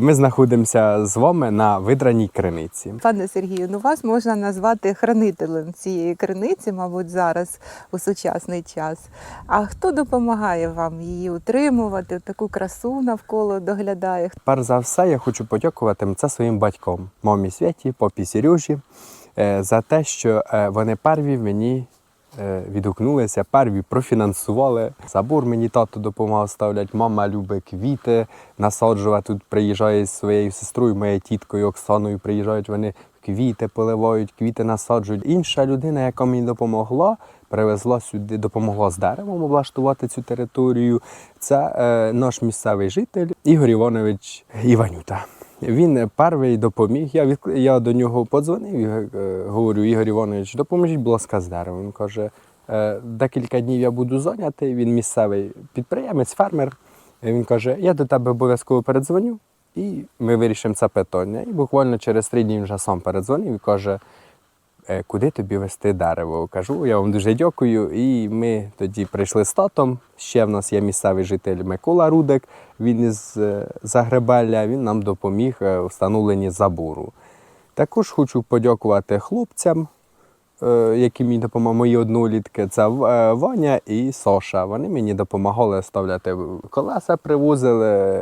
Ми знаходимося з вами на видраній криниці. Пане Сергію, ну вас можна назвати хранителем цієї криниці, мабуть, зараз у сучасний час. А хто допомагає вам її утримувати? Таку красу навколо доглядає? Перш за все, я хочу подякувати це своїм батькам, мамі Святі, попі Сережі, е, за те, що е, вони перві мені відгукнулися, перві профінансували. Забор мені тато допомагав ставлять, мама любить квіти насаджувати. Тут приїжджає з своєю сестрою, моєю тіткою Оксаною. Приїжджають вони квіти поливають, квіти насаджують. Інша людина, яка мені допомогла, привезла сюди, допомогла з деревом облаштувати цю територію. Це е, наш місцевий житель Ігор Іванович Іванюта. Він перший допоміг. Я від я до нього подзвонив і е, говорю: Ігор Іванович, допоможіть, будь ласка, з деревом. Він каже, «Е, декілька днів я буду зайнятий. Він місцевий підприємець, фермер. Він каже: Я до тебе обов'язково передзвоню, і ми вирішимо це питання. І буквально через три дні він вже сам передзвонив і каже, «Е, куди тобі вести дерево? Кажу, я вам дуже дякую. І ми тоді прийшли з татом. Ще в нас є місцевий житель Микола Рудик. Він із е, Загребелля, він нам допоміг е, встановленні забору. Також хочу подякувати хлопцям, е, які мені допомагали, мої однолітки. Це е, Ваня і Соша. Вони мені допомагали ставляти колеса, привозили.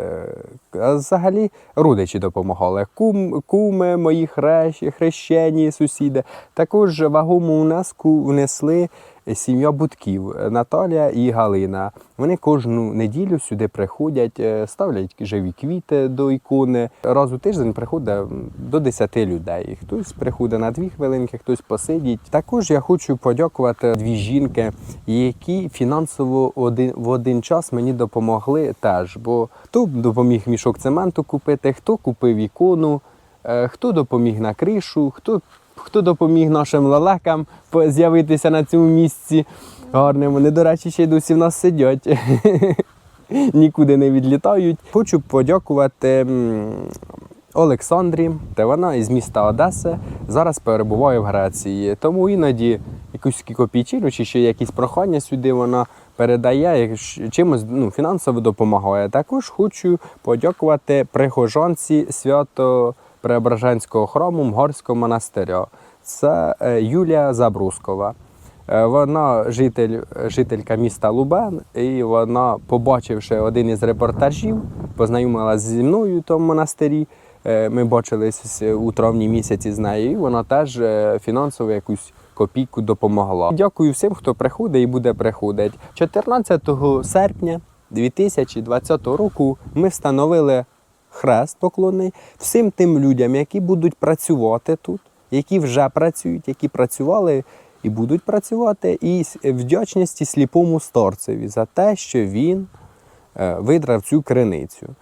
А взагалі родичі допомагали. Кум, куми, мої хрещ, хрещені сусіди. Також вагому внеску внесли сім'я Будків Наталя і Галина. Вони кожну неділю сюди приходять, е, ставлять живі квіти до ікони. Раз у тиждень приходить до 10 людей. Хтось приходить на дві хвилинки, хтось посидить. Також я хочу подякувати дві жінки, які фінансово один в один час мені допомогли теж. Бо хто допоміг мішок цементу купити, хто купив ікону, е, хто допоміг на кришу, хто хто допоміг нашим лелекам з'явитися на цьому місці гарним. Вони, до речі, ще й досі в нас сидять. Нікуди не відлітають. Хочу подякувати Олександрі, та вона із міста Одеси зараз перебуває в Греції. Тому іноді якусь копійчину чи ще якісь прохання сюди вона передає, чимось ну, фінансово допомагає. Також хочу подякувати прихожанці свято Преображенського храму Мгорського монастиря. Це е, Юлія Забрускова. Е, Вона житель, жителька міста Лубен, і вона, побачивши один із репортажів, познайомилася зі мною в тому монастирі. Е, Ми бачились у травні місяці з нею, і вона теж фінансово якусь копійку допомогла. Дякую всім, хто приходить і буде приходити. 14 серпня 2020 року ми встановили хрест поклонний всім тим людям, які будуть працювати тут, які вже працюють, які працювали і будуть працювати, і вдячності сліпому старцеві за те, що він е, видрав цю криницю.